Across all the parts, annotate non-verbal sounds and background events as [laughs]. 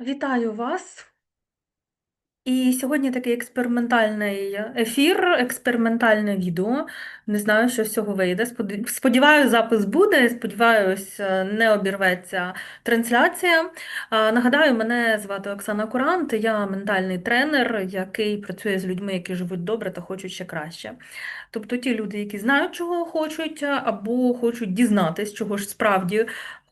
Вітаю вас! І сьогодні такий експериментальний ефір, експериментальне відео. Не знаю, що з цього вийде. Споді- Сподіваюсь, запис буде. Сподіваюсь, е, не обірветься трансляція. Нагадаю, мене звати Оксана Курант. Я ментальний тренер, який працює з людьми, які живуть добре та хочуть ще краще. Тобто ті люди, які знають, чого хочуть, або хочуть дізнатись, чого ж справді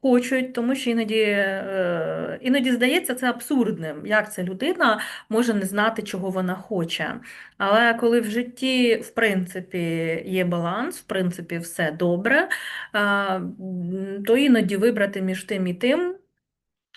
хочуть, тому що іноді, е, іноді здається це абсурдним, як ця людина може не знати, чого вона хоче. Але коли в житті, в принципі, є баланс, в принципі, все добре, е, то іноді вибрати між тим і тим.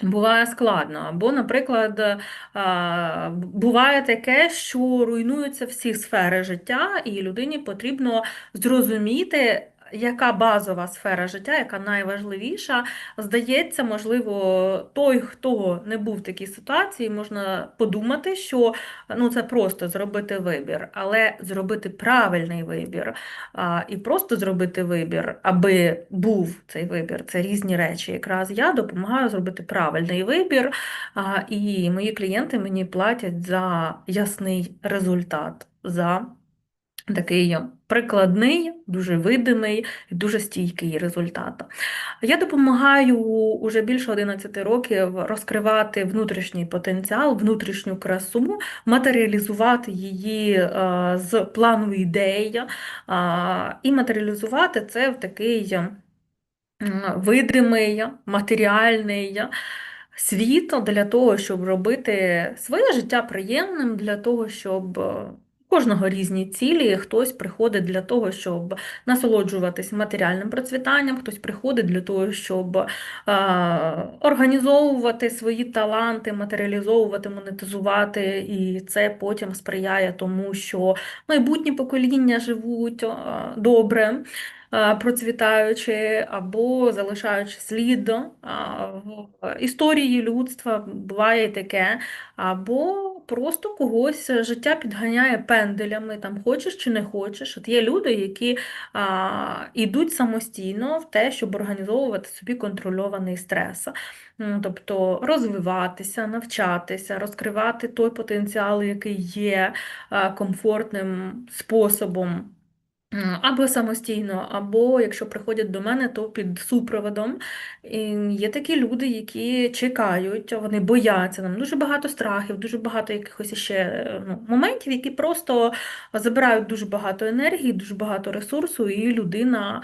Буває складно. Або, наприклад, е, буває таке, що руйнуються всі сфери життя, і людині потрібно зрозуміти, яка базова сфера життя, яка найважливіша. Здається, можливо, той, хто не був в такій ситуації, можна подумати, що ну, це просто зробити вибір, але зробити правильний вибір а, і просто зробити вибір, аби був цей вибір. Це різні речі. Якраз я допомагаю зробити правильний вибір, а, і мої клієнти мені платять за ясний результат. за Такий прикладний, дуже видимий і дуже стійкий результат. Я допомагаю уже більше 11 років розкривати внутрішній потенціал, внутрішню красу, матеріалізувати її е, з плану ідеї, і матеріалізувати це в такий видимий, матеріальний світ для того, щоб робити своє життя приємним, для того, щоб. Кожного різні цілі, хтось приходить для того, щоб насолоджуватись матеріальним процвітанням, хтось приходить для того, щоб е, організовувати свої таланти, матеріалізовувати, монетизувати, і це потім сприяє тому, що майбутні покоління живуть е, добре. Е, Процвітаючи або залишаючи слід е, в історії людства, буває і таке, або просто когось життя підганяє пенделями, там хочеш чи не хочеш. От є люди, які а, йдуть самостійно в те, щоб організовувати собі контрольований стрес. Тобто розвиватися, навчатися, розкривати той потенціал, який є комфортним способом. М, Або самостійно, або якщо приходять до мене, то під супроводом. І є такі люди, які чекають, вони бояться. Там дуже багато страхів, дуже багато якихось ще е, ну, моментів, які просто забирають дуже багато енергії, дуже багато ресурсу, і людина,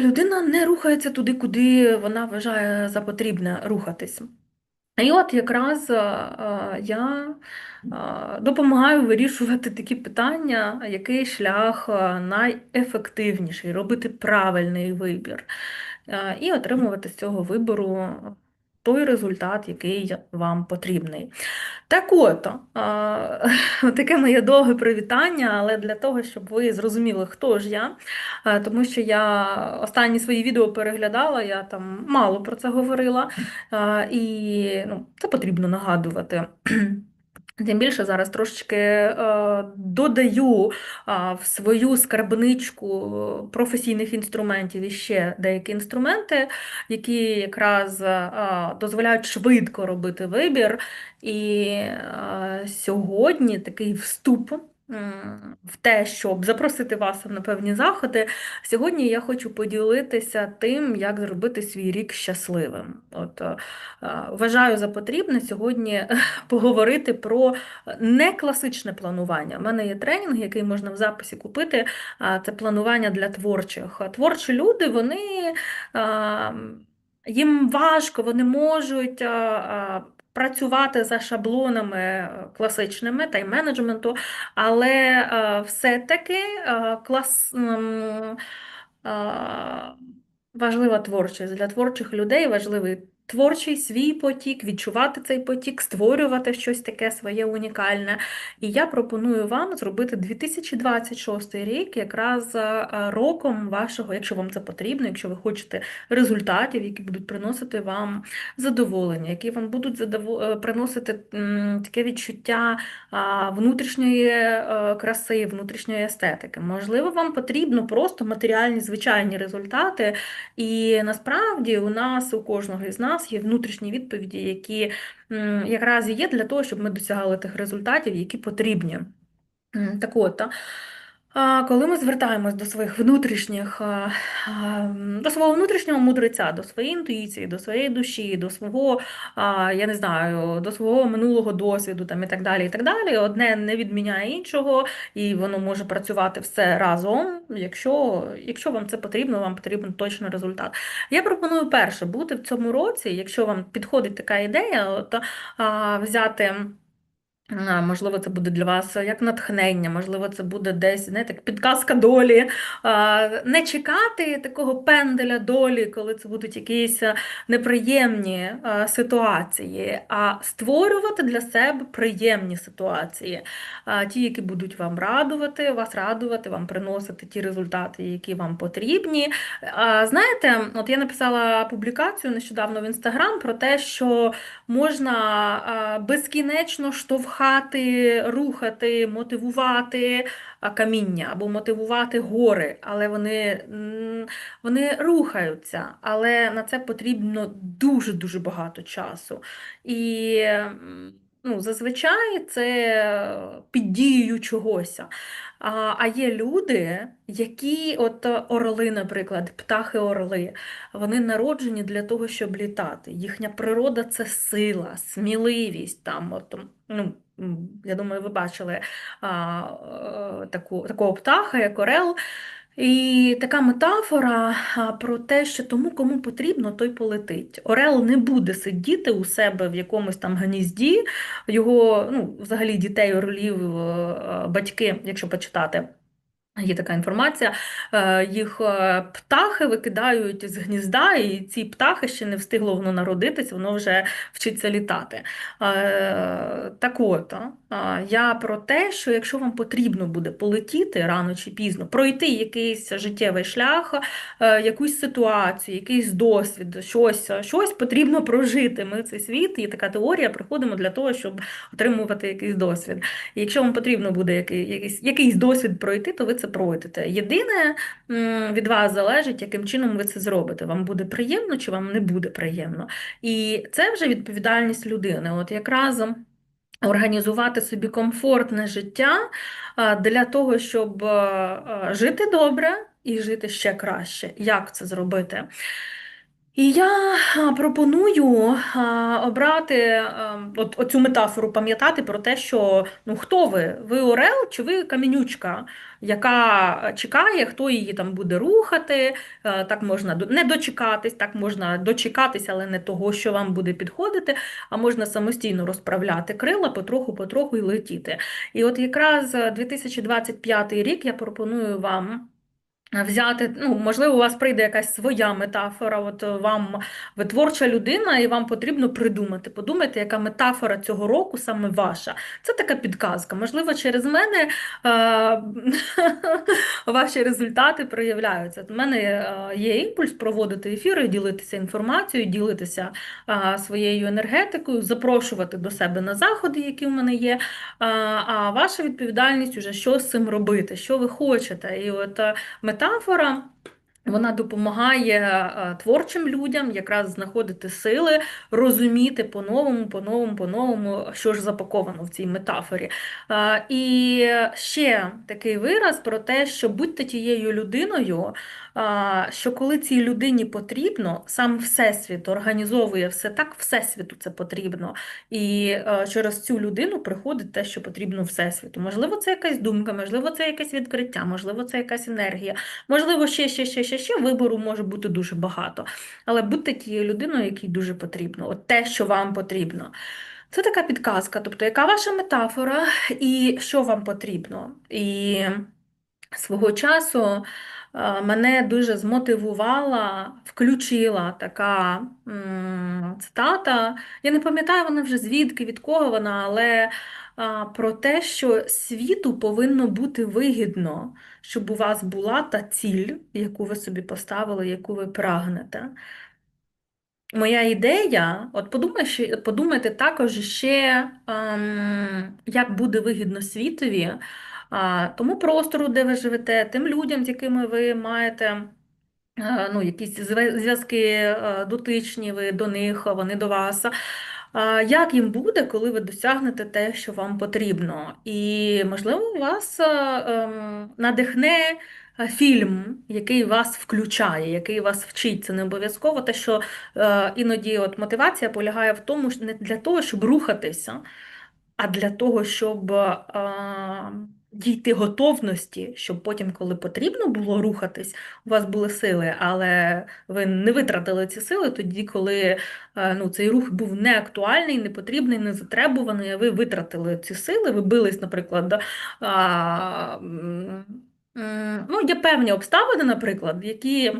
людина не рухається туди, куди вона вважає за потрібне рухатись. І от якраз е, я е, допомагаю вирішувати такі питання, який шлях е, найефективніший, робити правильний вибір і отримувати з цього вибору той результат, який вам потрібний. Так от, [laughs] таке моє довге привітання, але для того, щоб ви зрозуміли, хто ж я, тому що я останні свої відео переглядала, я там мало про це говорила, і ну, це потрібно нагадувати. [clears throat] Тим більше зараз трошечки е, додаю е, в свою скарбничку професійних інструментів іще деякі інструменти, які якраз е, дозволяють швидко робити вибір. І е, сьогодні такий вступ. М, В те, щоб запросити вас на певні заходи, сьогодні я хочу поділитися тим, як зробити свій рік щасливим. От е, е, вважаю за потрібне сьогодні [laughs] поговорити про некласичне планування. У мене є тренінг, який можна в записі купити. Це планування для творчих. Творчі люди, вони їм важко, вони можуть. Працювати за шаблонами е, класичними тайм-менеджменту, але е, все-таки е, клас, важлива творчість. Для творчих людей важливий творчий свій потік, відчувати цей потік, створювати щось таке своє унікальне. І я пропоную вам зробити 2026 рік якраз е, роком вашого, якщо вам це потрібно, якщо ви хочете результатів, які будуть приносити вам задоволення, які вам будуть задово- е, приносити таке відчуття внутрішньої е, краси, внутрішньої естетики. Можливо, вам потрібно просто матеріальні звичайні результати. І насправді у нас, у кожного із нас, нас є внутрішні відповіді, які якраз є для того, щоб ми досягали тих результатів, які потрібні. Так от, коли ми звертаємось до своїх внутрішніх, до свого внутрішнього мудреця, до своєї інтуїції, до своєї душі, до свого, я не знаю, до свого минулого досвіду там і так далі, і так далі, одне не відміняє іншого, і воно може працювати все разом. Якщо якщо вам це потрібно, вам потрібен точно результат. Я пропоную перше бути в цьому році, якщо вам підходить така ідея, то взяти. Можливо, це буде для вас як натхнення, можливо, це буде десь знаєте, підказка долі. Не чекати такого пенделя долі, коли це будуть якісь неприємні ситуації, а створювати для себе приємні ситуації, ті, які будуть вам радувати, вас радувати, вам приносити ті результати, які вам потрібні. Знаєте, от я написала публікацію нещодавно в інстаграм про те, що можна безкінечно штовхати штовхати, рухати, мотивувати каміння або мотивувати гори, але вони вони рухаються, але на це потрібно дуже-дуже багато часу. І ну, зазвичай це під дією чогось. А а є люди, які, от орли, наприклад, птахи-орли, вони народжені для того, щоб літати. Їхня природа це сила, сміливість. там, от, ну, я думаю, ви бачили а, е, таку, такого птаха, як Орел. І така метафора про те, що тому, кому потрібно, той полетить. Орел не буде сидіти у себе в якомусь там гнізді, його, ну, взагалі, дітей, орлів, е, батьки, якщо почитати. Є така інформація, е, їх е, птахи викидають з гнізда, і ці птахи ще не встигло воно народитись, воно вже вчиться літати. Е, так от, я про те, що якщо вам потрібно буде полетіти рано чи пізно, пройти якийсь життєвий шлях, якусь ситуацію, якийсь досвід, щось щось потрібно прожити. Ми цей світ і така теорія приходимо для того, щоб отримувати якийсь досвід. І якщо вам потрібно буде якийсь, якийсь досвід пройти, то ви це пройдете. Єдине від вас залежить, яким чином ви це зробите. Вам буде приємно чи вам не буде приємно. І це вже відповідальність людини. От якраз організувати собі комфортне життя для того, щоб жити добре і жити ще краще. Як це зробити? І я пропоную обрати от, оцю метафору, пам'ятати про те, що ну хто ви? Ви Орел чи ви камінючка, яка чекає, хто її там буде рухати. Так можна не дочекатись, так можна дочекатись, але не того, що вам буде підходити, а можна самостійно розправляти крила потроху-потроху і летіти. І от якраз 2025 рік я пропоную вам. Взяти, ну, можливо, у вас прийде якась своя метафора, от вам ви творча людина, і вам потрібно придумати. Подумайте, яка метафора цього року саме ваша. Це така підказка. Можливо, через мене е [laughs] ваші результати проявляються. У мене є імпульс проводити ефіри, ділитися інформацією, ділитися е своєю енергетикою, запрошувати до себе на заходи, які в мене є. Е а ваша відповідальність уже що з цим робити, що ви хочете. І от метафора метафора. Вона допомагає е, творчим людям якраз знаходити сили, розуміти по-новому, по-новому, по-новому, що ж запаковано в цій метафорі. Е, і ще такий вираз про те, що будьте тією людиною, що коли цій людині потрібно, сам Всесвіт організовує все так, Всесвіту це потрібно. І е, через цю людину приходить те, що потрібно Всесвіту. Можливо, це якась думка, можливо, це якесь відкриття, можливо, це якась енергія, можливо, ще, ще, ще, ще, ще вибору може бути дуже багато. Але будьте тією людиною, якій дуже потрібно, от те, що вам потрібно. Це така підказка, тобто, яка ваша метафора і що вам потрібно. І свого часу. Е, мене дуже змотивувала, включила така цитата. Я не пам'ятаю вона вже звідки, від кого вона, але про те, що світу повинно бути вигідно, щоб у вас була та ціль, яку ви собі поставили, яку ви прагнете. Моя ідея, от подумайте, подумайте також ще, ем, як буде вигідно світові тому простору, де ви живете, тим людям, з якими ви маєте е, ну, якісь зв'язки е, дотичні ви до них, вони до вас. Як їм буде, коли ви досягнете те, що вам потрібно? І, можливо, вас е, ем, надихне фільм, який вас включає, який вас вчить. Це не обов'язково те, що іноді от мотивація полягає в тому, що не для того, щоб рухатися а для того, щоб дійти готовності, щоб потім, коли потрібно було рухатись, у вас були сили, але ви не витратили ці сили тоді, коли ну, цей рух був не актуальний, не потрібний, не затребуваний, а ви витратили ці сили, ви бились, наприклад, а, ну, є певні обставини, наприклад, які.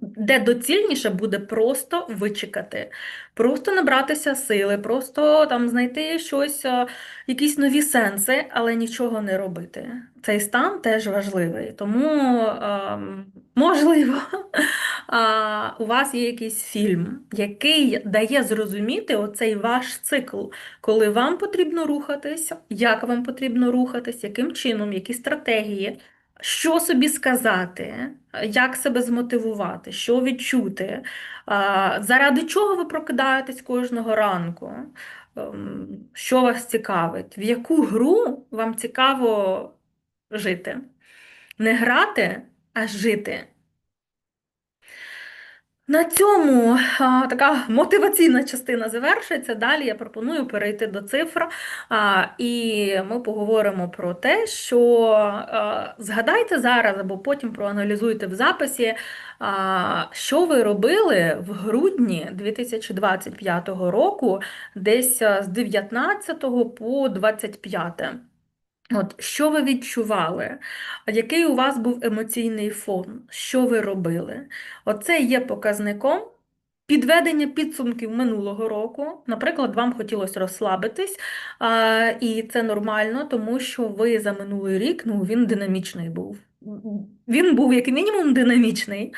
Де доцільніше буде просто вичекати, просто набратися сили, просто там знайти щось, е, якісь нові сенси, але нічого не робити. Цей стан теж важливий. Тому, ем, можливо, [laughs] у вас є якийсь фільм, який дає зрозуміти оцей ваш цикл, коли вам потрібно рухатись, як вам потрібно рухатись, яким чином, які стратегії. Що собі сказати, як себе змотивувати, що відчути, заради чого ви прокидаєтесь кожного ранку, Ем, що вас цікавить, в яку гру вам цікаво жити? Не грати, а жити. На цьому а, така мотиваційна частина завершується. Далі я пропоную перейти до цифр, а, і ми поговоримо про те, що а, згадайте зараз або потім проаналізуйте в записі, а, що ви робили в грудні 2025 року, десь з 19 по 25. От, що ви відчували? Який у вас був емоційний фон? Що ви робили? Оце є показником підведення підсумків минулого року. Наприклад, вам хотілося розслабитись, а, і це нормально, тому що ви за минулий рік, ну, він динамічний був. Він був як мінімум динамічний,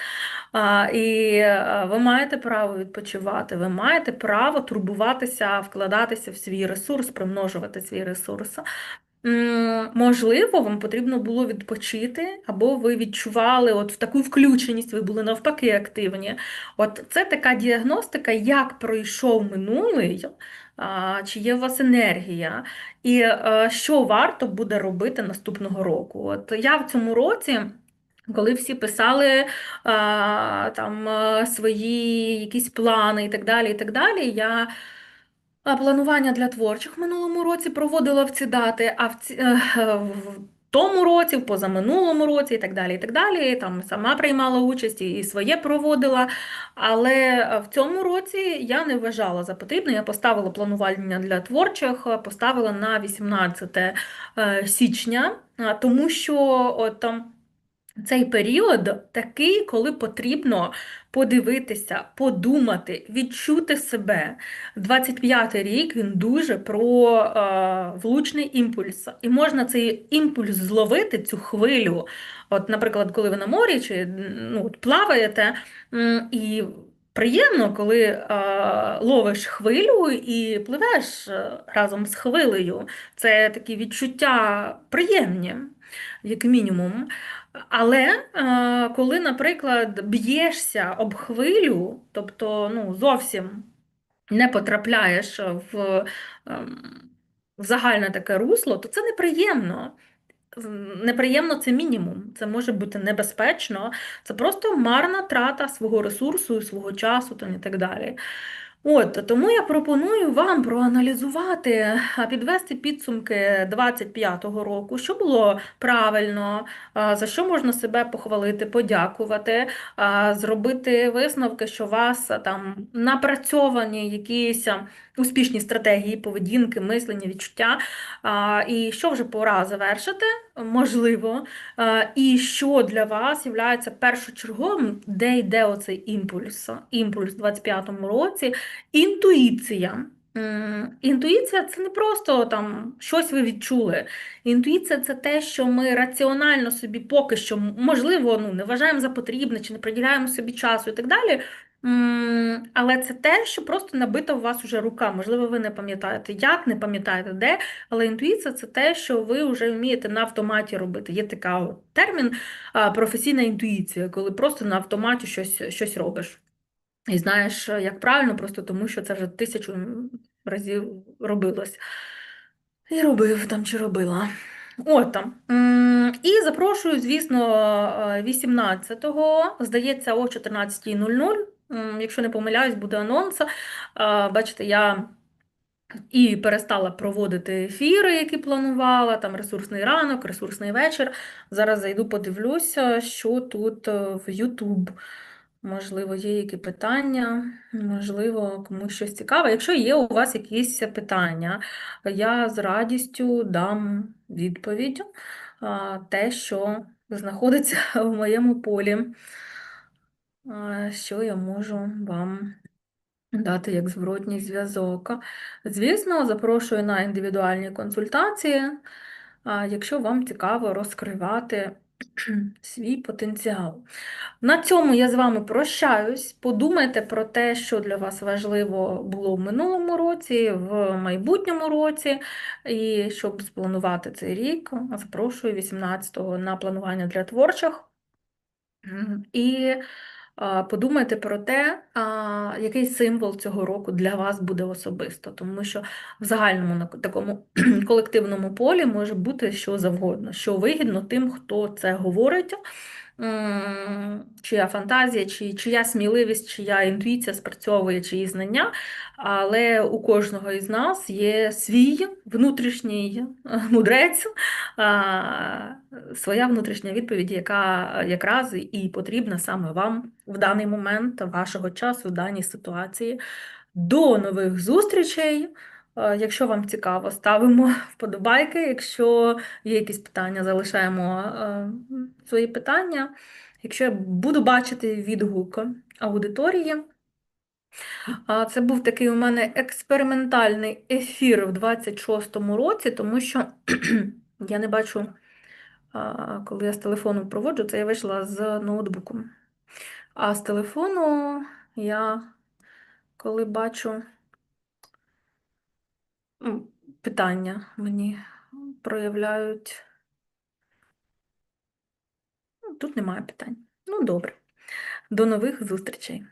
а, і ви маєте право відпочивати, ви маєте право турбуватися, вкладатися в свій ресурс, примножувати свій ресурс. Можливо, вам потрібно було відпочити, або ви відчували от в таку включеність, ви були навпаки активні. От це така діагностика, як пройшов минулий, чи є у вас енергія, і е, що варто буде робити наступного року. От я в цьому році. Коли всі писали а, там свої якісь плани і так далі, і так далі, я Планування для творчих в минулому році проводила в ці дати, а в ці, е, тому році, в позаминулому році і так далі. і так далі. Там сама приймала участь і своє проводила. Але в цьому році я не вважала за потрібне. Я поставила планування для творчих, поставила на 18 е, січня, тому що от там. Цей період такий, коли потрібно подивитися, подумати, відчути себе. 25-й рік він дуже про е, влучний імпульс. І можна цей імпульс зловити, цю хвилю. От, Наприклад, коли ви на морі чи ну, плаваєте, і приємно, коли е, ловиш хвилю і пливеш е, разом з хвилею. Це такі відчуття приємні, як мінімум. Але е, коли, наприклад, б'єшся об хвилю, тобто ну, зовсім не потрапляєш в, ем, в загальне таке русло, то це неприємно. Неприємно це мінімум, це може бути небезпечно, це просто марна трата свого ресурсу, свого часу та і так далі. От тому я пропоную вам проаналізувати, підвести підсумки 25-го року, що було правильно, за що можна себе похвалити, подякувати, зробити висновки, що у вас там напрацьовані якісь успішні стратегії, поведінки, мислення, відчуття, і що вже пора завершити, можливо, і що для вас є першочерговим, де йде оцей імпульс, імпульс у 25-му році. Інтуїція. Інтуїція це не просто там щось ви відчули. Інтуїція це те, що ми раціонально собі поки що, можливо, ну, не вважаємо за потрібне чи не приділяємо собі часу і так далі. Але це те, що просто набита у вас уже рука. Можливо, ви не пам'ятаєте як, не пам'ятаєте де, але інтуїція це те, що ви вже вмієте на автоматі робити. Є такий термін професійна інтуїція, коли просто на автоматі щось, щось робиш. І знаєш, як правильно, просто тому що це вже тисячу разів робилось. І робив там чи робила. От там. І запрошую, звісно, 18-го, здається, о 14.00. Якщо не помиляюсь, буде анонс. Бачите, я і перестала проводити ефіри, які планувала, там ресурсний ранок, ресурсний вечір. Зараз зайду, подивлюся, що тут е, в YouTube. Можливо, є які питання, можливо, комусь щось цікаве. Якщо є у вас якісь питання, я з радістю дам відповідь те, що знаходиться [laughs] в моєму полі, що я можу вам дати як зворотній зв'язок. Звісно, запрошую на індивідуальні консультації, якщо вам цікаво розкривати [clears throat] свій потенціал. На цьому я з вами прощаюсь. Подумайте про те, що для вас важливо було в минулому році, в майбутньому році. І щоб спланувати цей рік, запрошую 18-го на планування для творчих. І подумайте про те, а, який символ цього року для вас буде особисто, тому що в загальному такому [clears throat] колективному полі може бути що завгодно, що вигідно тим, хто це говорить. Чия фантазія, чи чия сміливість, чия інтуїція спрацьовує, чиї знання, але у кожного із нас є свій внутрішній е, мудрець, своя внутрішня відповідь, яка якраз і потрібна саме вам в даний момент вашого часу, в даній ситуації. До нових зустрічей! Е, Якщо вам цікаво, ставимо [laughs] вподобайки. Якщо є якісь питання, залишаємо е, свої питання. Якщо я буду бачити відгук аудиторії, це був такий у мене експериментальний ефір в 26-му році, тому що [clears throat] я не бачу, коли я з телефону проводжу, це я вийшла з ноутбуком. А з телефону я коли бачу. Питання мені проявляють. Ну, Тут немає питань. Ну, добре. До нових зустрічей.